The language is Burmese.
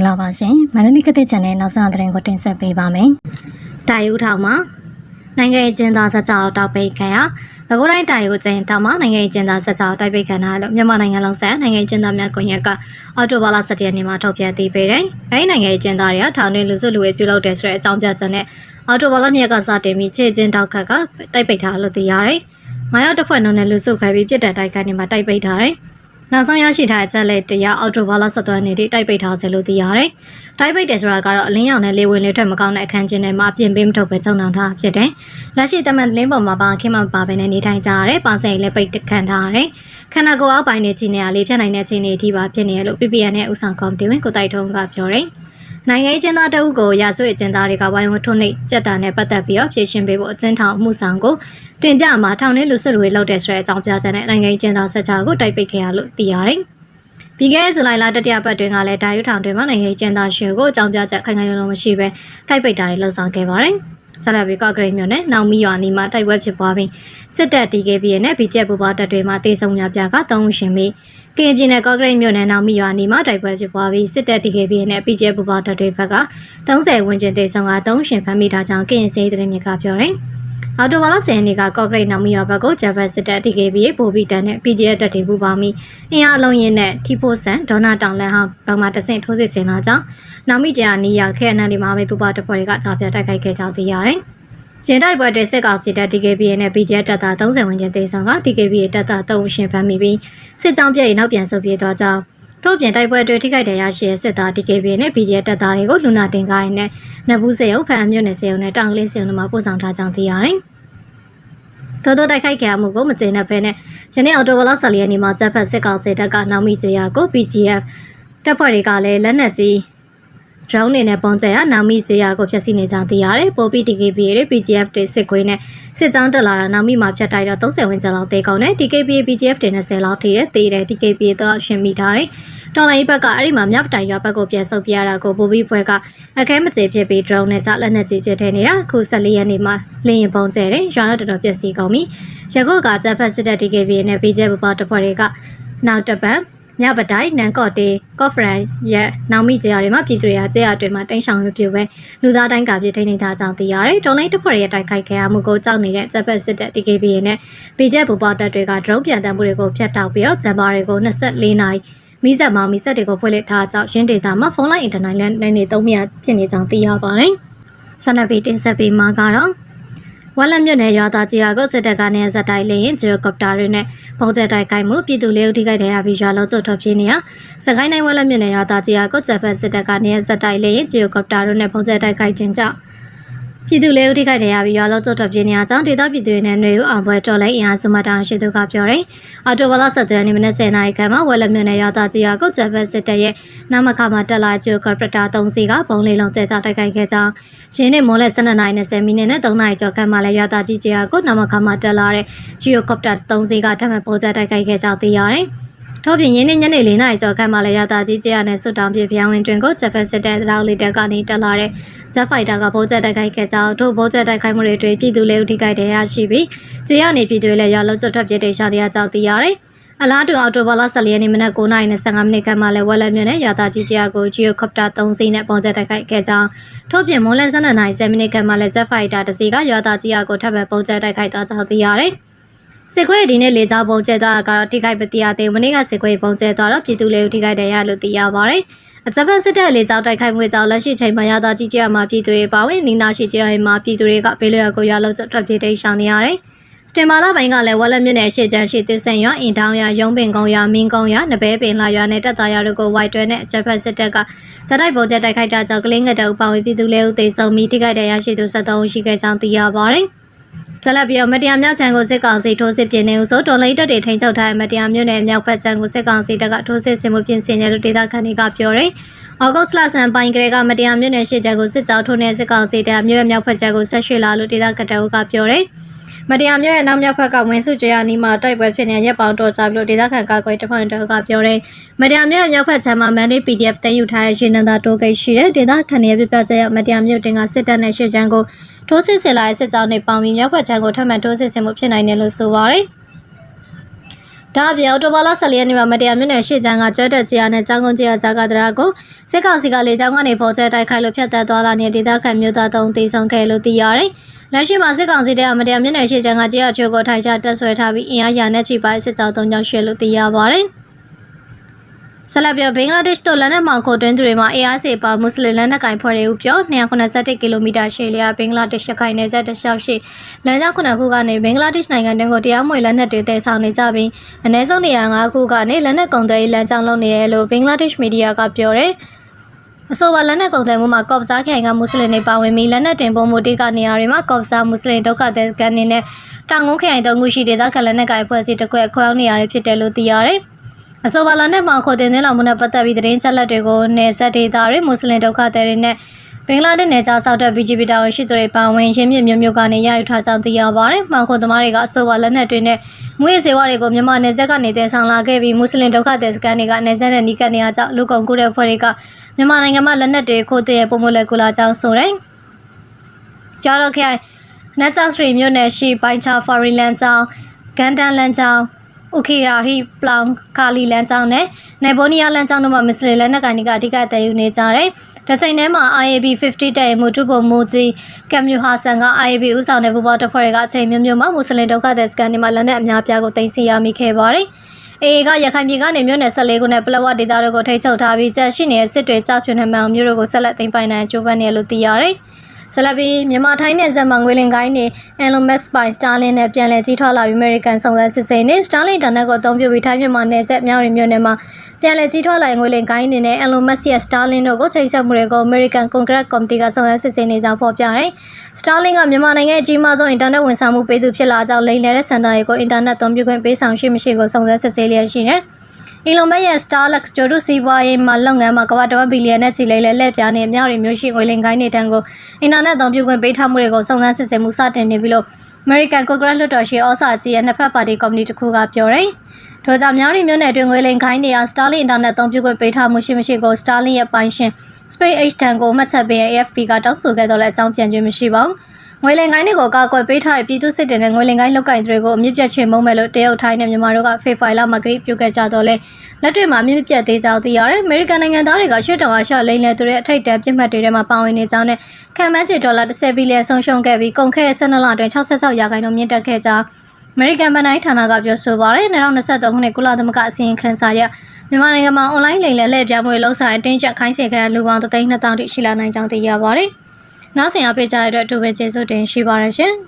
္ဂလာပါရှင်မန္တလေးကတဲ့ channel နောက်ဆုံးသတင်းကိုတင်ဆက်ပေးပါမယ်။တာယူထောင်မှာနိုင်ငံရေးကျင်းသားဆက်ကြောတောက်ပိတ်ခံရဘကိုးတိုင်းတာယူကျင်းတောင်မှာနိုင်ငံရေးကျင်းသားဆက်ကြောတိုက်ပိတ်ခံရလို့မြန်မာနိုင်ငံလုံးဆိုင်နိုင်ငံရေးကျင်းသားများကွန်ရက်ကအော်တိုဘာလ17ရက်နေ့မှာထုတ်ပြန်သေးပေတယ်။အဲဒီနိုင်ငံရေးကျင်းသားတွေကထောင်တွင်းလူစုလူဝေးပြုလုပ်တဲ့ဆိုတဲ့အကြောင်းပြချက်နဲ့အော်တိုဘာလ2ရက်ကစတင်ပြီးခြေကျင်းတောက်ခတ်ကတိုက်ပိတ်ထားလို့သိရတယ်။မရောက်တစ်ဖွဲ့လုံးနဲ့လူစုခွဲပြီးပြစ်တဲ့တိုက်ခိုက်နေမှာတိုက်ပိတ်ထားတယ်။ နောက်ဆုံးရရှိထားတဲ့ချက်လက်တရားအော်တိုဘာလ17ရက်နေ့ထိတိုက်ပိတ်ထားစေလို့သိရတယ်။တိုက်ပိတ်တယ်ဆိုတာကတော့အလင်းရောင်နဲ့လေဝင်လေထွက်မကောင်းတဲ့အခန်းကျင်းထဲမှာအပြင်ပေးမထုတ်ပဲချုံနှောင်ထားဖြစ်တယ်။လက်ရှိတမန်လင်းပေါ်မှာပါခင်မပါပဲနဲ့နေထိုင်ကြရတယ်။ပါစိန်လည်းပိတ်ခံထားရတယ်။ခန္ဓာကိုယ်အောက်ပိုင်းနဲ့ခြေနေရာလေးဖြတ်နိုင်တဲ့ခြေနေအထိပါဖြစ်နေရလို့ PPN နဲ့ဥဆောင်ကော်မတီဝင်ကိုတိုက်ထုံးကပြောတယ်။ နိုင်ငံရေးကျင်းသားတအုပ်ကိုရာဇဝတ်ကျင်းသားတွေကဝိုင်းဝန်းထုံးနှိပ်ကြက်တာနဲ့ပတ်သက်ပြီးတော့ဖြည့်ရှင်ပေးဖို့အကျဉ်းထောင်မှုဆောင်ကိုတင်ပြမှာထောင်ထဲလူစစ်လူတွေလောက်တဲ့ဆိုတဲ့အကြောင်းပြချက်နဲ့နိုင်ငံရေးကျင်းသားဆက်ချကိုတိုက်ပိတ်ခဲ့ရလို့သိရတယ်။ပြီးခဲ့တဲ့ဇူလိုင်လတတိယပတ်တွင်ကလည်းဒါယူထောင်တွင်မှနိုင်ငံရေးကျင်းသားရှင်ကိုအကြောင်းပြချက်ခိုင်ခိုင်လုံလုံမရှိဘဲတိုက်ပိတ်တာတွေလှုပ်ဆောင်ခဲ့ပါတယ်။ ဆက်လက်ပြီးကော့ဂရိတ်မြို့နယ်နောင်မီရွာနီမှာတိုက်ပွဲဖြစ်ပွားပြီးစစ်တပ် TKB နဲ့ BJP ပူပါတပ်တွေမှတေဆုံများပြကတုံးရှင်ပြီးကရင်ပြည်နယ်ကော့ဂရိတ်မြို့နယ်နောင်မီရွာနီမှာတိုက်ပွဲဖြစ်ပွားပြီးစစ်တပ် TKB နဲ့ BJP ပူပါတပ်တွေဘက်က30ဝန်းကျင်တေဆုံကတုံးရှင်ဖမ်းမိထားကြောင်းကရင်စေးသတင်းမြစ်ကပြောတယ်။ အော်တိုဘာလ10ရက်နေ့ကကော့ဂရိတ်နောင်မီရွာဘက်ကိုဂျပန်စစ်တပ် TKB ပို့ပြီးတန်းနဲ့ PGF တပ်တွေပူးပေါင်းပြီးအင်အားအလုံးရင်းနဲ့ထီဖိုဆန်ဒေါနာတောင်လန်ဟောင်းဘက်မှတဆင့်ထိုးစစ်ဆင်လာကြောင်းနောင်မီကျာနီယာခဲအနန်ဒီမှာပဲပူပါတပ်ဖွဲ့တွေကကြားပြတိုက်ခိုက်ခဲ့ကြောင်းသိရတယ်။ကျင်းတိုက်ပွဲတဲ့စစ်ကောင်စီတပ် TKB နဲ့ BJP တပ်သား30ဝန်းကျင်တေဆောင်က TKB တပ်သား3ဦးရှင်ဖမ်းမိပြီးစစ်ကြောင်းပြည့်နောက်ပြန်ဆုတ်ပြေးသွားကြောင်း တို့ပြင်တိုက်ပွဲတွေထိခိုက်တရားရှိတဲ့စစ်သား TKB နဲ့ BJP တပ်သားတွေကိုလူနာတင်ကားရင်းနဲ့နဘူးစေယုံဖန်အမြို့နယ်စေယုံနဲ့တောင်ကလေးစေယုံတို့မှာပို့ဆောင်ထားကြောင်းသိရတယ်။ထို့သောတိုက်ခိုက်ခံရမှုကိုမကျေနပ်ဘဲနဲ့ယနေ့အော်တိုဘလဆလီယနီမှာဂျက်ဖက်စစ်ကောင်စီတပ်ကနောက်မိကျေယာကို PGF တပ်ဖွဲ့တွေကလည်းလက်နက်ကြီး drone နေနဲ့ပုံကျဲရနောင်မီကျေယာကိုဖျက်ဆီးနေကြသိရတယ်ပိုပီ TKB ရဲ့ PGF တွေစစ်ခွေးနဲ့စစ်ကြောင်းတက်လာတာနောင်မီမှာဖြတ်တိုက်တော့30ဝန်းကျင်လောက်တေကုန်နဲ့ TKB PGF တွေ20လောက်ထိတဲ့တေးတဲ့ TKB တော့ရှင်မိထားတယ်တော်လိုင်းဘက်ကအဲ့ဒီမှာမြောက်တိုင်ရွာဘက်ကိုပြန်ဆုတ်ပြရတာကိုပိုပီဖွဲကအခဲမကျေဖြစ်ပြီး drone နဲ့ကြလက်နက်ကြီးပြစ်ထဲနေတာအခု14ရက်နေ့မှာလင်းရင်ပုံကျဲတယ်ရွာတော့တော်တော်ပျက်စီးကုန်ပြီရကုတ်ကဂျက်ဖက်စစ်တပ် TKB နဲ့ PGF ဘောတဖွဲ့တွေကနောက်တစ်ပတ် ညပတိုင်းနန်ကော့တေကော့ဖရန်ရဲ့နောင်မိကြရတွေမှာပြည်သူတွေကကြရတွေမှာတိန့်ဆောင်ရပြပဲလူသားတိုင်းကပြထိနေထားကြောင်းသိရတယ်။တော်လိုင်းတစ်ဖွဲ့ရဲ့တိုက်ခိုက်ခဲ့ရမှုကိုကြောက်နေတဲ့ဂျပက်စစ်တပ် TKB နဲ့ပြည်ကျက်ဘူပေါတပ်တွေက drone ပြန်တမ်းမှုတွေကိုဖျက်တောက်ပြီးတော့ဂျမ်ဘာတွေကို24နိုင်မိဆက်မောင်မိဆက်တွေကိုဖွင့်လှစ်ထားကြောင်းရင်းဒေတာမှာဖုန်းလိုင်းအင်တာနက်နဲ့နေသုံးမြဖြစ်နေကြောင်းသိရပါတယ်။ဆန္ဒပေတင်ဆက်ပေးမှာကတော့ ဝက်လက်မြွနယ်ရွာသားကြီးဟာကိုစစ်တပ်ကနေဇက်တိုက်လင်းဂျီရိုကော်ပတာတွေနဲ့ပုံကျက်တိုက်ခိုက်မှုပြည်သူလေးဦးထိခိုက်တဲ့ရပြီးရွာလုံးကျွတ်ထွက်ပြေးနေရစကိုင်းတိုင်းဝက်လက်မြွနယ်ရွာသားကြီးဟာကိုဂျပန်စစ်တပ်ကနေဇက်တိုက်လင်းဂျီရိုကော်ပတာတွေနဲ့ပုံကျက်တိုက်ခိုက်ခြင်းကြောင့် ပြည်သူလေးဦးထိခိုက်တဲ့ရပြီးရွာလုံးကျွတ်ထွက်ပြေးနေရကြောင်းဒေသပြည်သူတွေနဲ့ຫນွေဦးအောင်ပွဲတော်လိုက်အင်အားစုမတောင်ရှိသူကပြောတယ်အော်တိုဘလာဆက်သွယ်နေမနေ့10နာရီခန့်မှာဝက်လက်မြွနယ်ရွာသားကြီးဟာကိုဂျပန်စစ်တပ်ရဲ့နာမခမှာတက်လာဂျီရိုကော်ပတာ3စီကဘုံလေးလုံးကျဲကျတိုက်ခိုက်ခဲ့ကြောင်းရင်းနဲ့မိုးလဲ12နာရီ20မိနစ်နဲ့3နာရီကျော်ခန့်မှလည်းရွာသားကြီးကြီးဟာကိုနာမခမှာတက်လာတဲ့ဂျီယိုကော်ပတာ3စီးကထပ်မံပေါ်ကျတိုက်ခိုက်ခဲ့ကြောင်းသိရတယ်။ ထို့ပြင်ရင်းနဲ့ညနေ4နာရီကျော်ခန့်မှလည်းရွာသားကြီးကြီးဟာနဲ့ဆွတောင်ပြပြဝင်တွင်ကိုဂျပန်စစ်တပ်တောက်လေးတက်ကနေတက်လာတဲ့ဇက်ဖိုက်တာကပေါ်ကျတိုက်ခိုက်ခဲ့ကြောင်းထို့ပေါ်ကျတိုက်ခိုက်မှုတွေတွေ့ပြည်သူလေးဦးထိခိုက်တဲ့ရရှိပြီးကြီးကနေပြည်သူလည်းရွာလုံးကျွတ်ထွက်ပြေးတိတ်ရှာရကြောင်းသိရတယ်။အလားတူအော်တိုဘာလ14ရက်နေ့မနက်9:55မိနစ်ခန့်မှလည်းဝက်လက်မြို့နယ်ရွာသားကြီးကြီးကိုဂျီယိုကော်ပတာ3စီးနဲ့ပုံကျတိုက်ခိုက်ခဲ့ကြောင်းထို့ပြင်မွန်လဲ12နာရီ10မိနစ်ခန့်မှလည်းဂျက်ဖိုက်တာတစ်စီးကရွာသားကြီးကိုထပ်ပဲပုံကျတိုက်ခိုက်သွားကြောင်းသိရတယ်။ စစ်ခွေးဒီနေ့လေကြောင်းပုံကျဲသွားတာကတော့ထိခိုက်ပတိယသေးမနေ့ကစစ်ခွေးပုံကျဲသွားတော့ပြည်သူလေးဦးထိခိုက်တယ်ရလို့သိရပါတယ်။အကြမ်းစစ်တပ်လေကြောင်းတိုက်ခိုက်မှုကြောင့်လက်ရှိချိန်မှာရသားကြီးကြီးမှာပြည်သူတွေပါဝင်နီနာရှိကြီးရမှာပြည်သူတွေကဘေးလျော်ကိုရလောက်ထွက်ပြေးတိတ်ရှောင်နေရတယ်။စတင်မာလာပိုင်းကလည်းဝက်လက်မြင့်နယ်ရှေ့ချမ်းရှိသစ်ဆန်ရွာအင်တောင်ရွာရုံးပင်ကုန်းရွာမင်းကုန်းရွာနဘဲပင်လာရွာနဲ့တက်သားရွာတို့ကိုဝိုက်တွဲနဲ့အချက်ဖက်စစ်တပ်ကဇက်တိုက်ပေါ်ကျတိုက်ခိုက်တာကြောင့်ကလင်းငတ်တုပ်ပါဝင်ပြည်သူလေးဦးသေဆုံးပြီးထိခိုက်ဒဏ်ရာရှိသူ73ဦးရှိခဲ့ကြောင်းသိရပါတယ်။ ဆက်လက်ပြီးတော့မတရားမြောက်ချံကိုစစ်ကောင်စီထိုးစစ်ပြင်နေဦးဆိုတော်လိုင်းတပ်တွေထိန်းချုပ်ထားတဲ့မတရားမြို့နယ်မြောက်ဘက်ချံကိုစစ်ကောင်စီတပ်ကထိုးစစ်ဆင်မှုပြင်ဆင်နေလို့ဒေသခံတွေကပြောတယ်။အောက်ဂုတ်လဆန်ပိုင်းကလေးကမတရားမြို့နယ်ရှေ့ချံကိုစစ်ကြောင်းထိုးနေစစ်ကောင်စီတပ်မြို့မြောက်ဘက်ချံကိုဆက်ရွှေ့လာလို့ဒေသခံတအုပ်ကပြောတယ်။ မတရားမျိုးရဲ့နောက်မြောက်ဘက်ကဝင်စုကြရနီမှာတိုက်ပွဲဖြစ်နေရက်ပေါင်းတော့ကြပြီးလို့ဒေသခံကာကွယ်တဖန်တော်ကပြောတယ်မတရားမျိုးရဲ့မြောက်ဘက်ခြမ်းမှာမန်လေး PDF တင်ယူထားတဲ့ရှင်နန္ဒာတိုးဂိတ်ရှိတဲ့ဒေသခံတွေပြပြကြရမတရားမျိုးတင်ကစစ်တပ်နဲ့ရှေ့ချမ်းကိုထိုးစစ်ဆင်လာတဲ့စစ်ကြောင်းတွေပေါင်းပြီးမြောက်ဘက်ခြမ်းကိုထပ်မံထိုးစစ်ဆင်မှုဖြစ်နိုင်တယ်လို့ဆိုပါတယ်ဒါအပြင်အော်တိုဘာလ14ရက်နေ့မှာမတရားမြို့နယ်ရှေ့ချမ်းကကျွတ်တက်ကြီးအားနဲ့ចောင်းကုန်းကြီးအားဇာကတရာကိုစစ်ကောင်စီကလေကြောင်းကနေပေါ်ကျဲတိုက်ခိုက်လို့ဖျက်သက်သွားလာနေတဲ့ဒေသခံမျိုးသား၃တေဆုံးခဲ့လို့သိရတယ်။ လက်ရှိမှာစစ်ကောင်စီတပ်ကမတရားမြို့နယ်ရှေ့ချမ်းကကြီးအားချိုးကိုထိုင်ချတက်ဆွဲထားပြီးအင်အားရနဲ့ချိပိုင်းစစ်ကြောင်း၃ကြောင်းရှဲလို့သိရပါတယ်။ဆက်လက်ပြဘင်္ဂလားဒေ့ရှ်တို့လက်နက်မှောင်ခိုတွင်းသူတွေမှာ ARC ပါမွတ်စလင်လက်နက်ကင်ဖွဲ့တွေဦးပြော281ကီလိုမီတာရှည်လျားဘင်္ဂလားဒေ့ရှ်ခိုင်နယ်စပ်တစ်လျှောက်ရှိလမ်းကြောင်းခုနှစ်ခုကနေဘင်္ဂလားဒေ့ရှ်နိုင်ငံတွင်းကိုတရားမဝင်လက်နက်တွေတည်ဆောင်နေကြပြီးအနည်းဆုံးနေရာ၅ခုကနေလက်နက်ကုန်သွယ်ရေးလမ်းကြောင်းလုပ်နေရလို့ဘင်္ဂလားဒေ့ရှ်မီဒီယာကပြောတယ် အဆိုပါလက်နက်ကုန်သွယ်မှုမှာကော့ပစားခိုင်ကမွတ်စလင်တွေပါဝင်ပြီးလက်နက်တင်ပုံမှုတိကနေရာတွေမှာကော့ပစားမွတ်စလင်ဒုက္ခသည်ကန်နေနဲ့တောင်ကုန်းခိုင်တုံးခုရှိဒေသခံလက်နက်ကင်ဖွဲ့စည်းတစ်ခွက်ခွဲအောင်နေရာတွေဖြစ်တယ်လို့သိရတယ်။အဆိုပါလာနဲ့မှခေါ်တင်သွင်းလာမှုနဲ့ပတ်သက်ပြီးသတင်းချက်လက်တွေကိုနယ်စပ်ဒေသတွေမွတ်စလင်ဒုက္ခသည်တွေနဲ့ဘ င်္ဂလားဒေ့ရှ်နယ်ခြားဆောက်တဲ့ BGP တာဝန်ရှိသူတွေပါဝင်ရင်းမြစ်မျိုးမျိုးကနေရယူထားကြောင်းသိရပါတယ်။မှခေါ်သမားတွေကအဆိုပါလက်နက်တွေနဲ့မွေးစေဝါတွေကိုမြန်မာနယ်စပ်ကနေတည်ဆောင်လာခဲ့ပြီးမွတ်စလင်ဒုက္ခသည်စခန်းတွေကနေစပ်နဲ့နီးကပ်နေရကြောင်းလူကုန်ကူးတဲ့ဖွဲ့တွေကမြန်မာနိုင်ငံမှာလက်နက်တွေခိုးတဲ့ပုံမလဲကူလာကြောင်းဆိုတယ်။ကြားတော့ခိုင်နတ်ချာစထရီမြို့နယ်ရှိပိုင်းချာဖော်ရီလန်ကျောင်းဂန်တန်လန်ကျောင်းဥခေရာဟီပလောင်ကာလီလန်ကျောင်းနဲ့နေဘိုနီးယားလန်ကျောင်းတို့မှာမစ္စလင်လက်နက်ကိုင်တွေကအဓိကတည်ယူနေကြတယ်။ ဒစိန်ထဲမှာ IAB 50တဲ့မူထုပုံမူကြီးကမ်မြူဟာဆန်က IAB ဥဆောင်တဲ့ဘူဘောတပ်ဖွဲ့တွေကအချိန်မျိုးမျိုးမှာမွတ်စလင်ဒုက္ခသည်စကန်တွေမှာလက်နက်အများပြားကိုတင်စီရမိခဲ့ပါတယ်။ AA ကရခိုင်ပြည်ကနေမြို့နယ်14ခုနဲ့ပလက်ဝဒေသတို့ကိုထိန်းချုပ်ထားပြီးကြက်ရှိနေတဲ့စစ်တွေကြောက်ဖြူနှမအောင်မြို့တို့ကိုဆက်လက်သိမ်းပိုင်နိုင်ကြိုးပမ်းနေလို့သိရတယ်။ ဆက်လက်ပြီးမြန်မာထိုင်းနယ်စပ်မှာငွေလင်ကိုင်းနေ Elon Musk ပိုင် Starlink နဲ့ပြန်လည်ကြီးထွားလာပြီး American စုံစမ်းစစ်ဆေးနေ Starlink Internet ကိုအသုံးပြုပြီးထိုင်းမြန်မာနယ်စပ်မြောက်ရီမြို့နယ်မှာပြန်လည်ကြီးထွားလာငွေလင်ကိုင်းနေနဲ့ Elon Musk ရဲ့ Starlink တို့ကိုချိန်ဆက်မှုတွေကို American Congress Committee ကစုံစမ်းစစ်ဆေးနေကြောင်းဖော်ပြတယ်။ Starlink ကမြန်မာနိုင်ငံရဲ့အကြီးမားဆုံး internet ဝန်ဆောင်မှုပေးသူဖြစ်လာကြောင်းလိမ်လည်တဲ့စင်တာတွေကို internet သုံးပြုခွင့်ပေးဆောင်ရှိမရှိကိုစုံစမ်းစစ်ဆေးလျက်ရှိတယ်။ Elon Musk ရဲ့ Starlink ကျိုးတုစီးပွားရေးမှာလုပ်ငန်းမှာကမ္ဘာတစ်ဝက်ဘီလီယံနဲ့ချီလဲလဲလက်ပြားနေအမြောက်ရီမျိုးရှိငွေလင်ကိုင်းနေတန်းကိုအင်တာနက်သုံးပြုခွင့်ပေးထားမှုတွေကိုစုံစမ်းစစ်ဆေးမှုစတင်နေပြီလို့ American Congress လွှတ်တော်ရှိဩစာကြီးရဲ့နှစ်ဖက်ပါတီကော်မတီတစ်ခုကပြောတယ်။ထို့ကြောင့်မြောက်ရီမျိုးနယ်တွင်ငွေလင်ခိုင်းနေရာ Starlink အင်တာနက်သုံးပြုခွင့်ပေးထားမှုရှိမရှိကို Starlink ရဲ့ပိုင်ရှင် SpaceX တန်ကိုမှတ်ချက်ပေး AFP ကတောင်းဆိုခဲ့တော့လဲအကြောင်းပြန်ခြင်းမရှိပါဘူး။ ငွေလင်ကိုင်းတွေကိုကာကွယ်ပေးထားတဲ့ပြည်သူစစ်တပ်နဲ့ငွေလင်ကိုင်းလောက်ကင်တွေကိုအမြင့်ပြတ်ချေမှုံးမယ်လို့တရုတ်ထိုင်းနဲ့မြန်မာတို့ကဖေဖိုင်လာမှာဂရိပြုခဲ့ကြတော့လဲလက်တွေ့မှာအမြင့်ပြတ်သေးကြောင်းသိရတယ်။အမေရိကန်နိုင်ငံသားတွေကရှေ့တောင်အာရှလိမ့်လဲသူတွေအထိတ်တန်းပြစ်မှတ်တွေထဲမှာပါဝင်နေကြောင်းနဲ့ခံမှန်းချေဒေါ်လာ10ဘီလီယံဆုံးရှုံးခဲ့ပြီးကုန်ခဲ့တဲ့12လအတွင်း66ရာခိုင်နှုန်းမြင့်တက်ခဲ့ကြောင်းအမေရိကန်ဗန်တိုင်းဌာနကပြောဆိုပါရယ်2023ခုနှစ်ကုလသမဂ္ဂအစည်းအဝေးခန်းစာရမြန်မာနိုင်ငံမှာအွန်လိုင်းလိမ်လည်လှည့်ပြမှုတွေလှုပ်ဆောင်အတင်းကျပ်ခိုင်းစေခဲ့တဲ့လူပေါင်း3,200တိရှိလာနိုင်ကြောင်းသိရပါတယ်။ နောက်ဆင်အပေးကြတဲ့အတွက်အထူးပဲကျေးဇူးတင်ရှိပါရရှင်။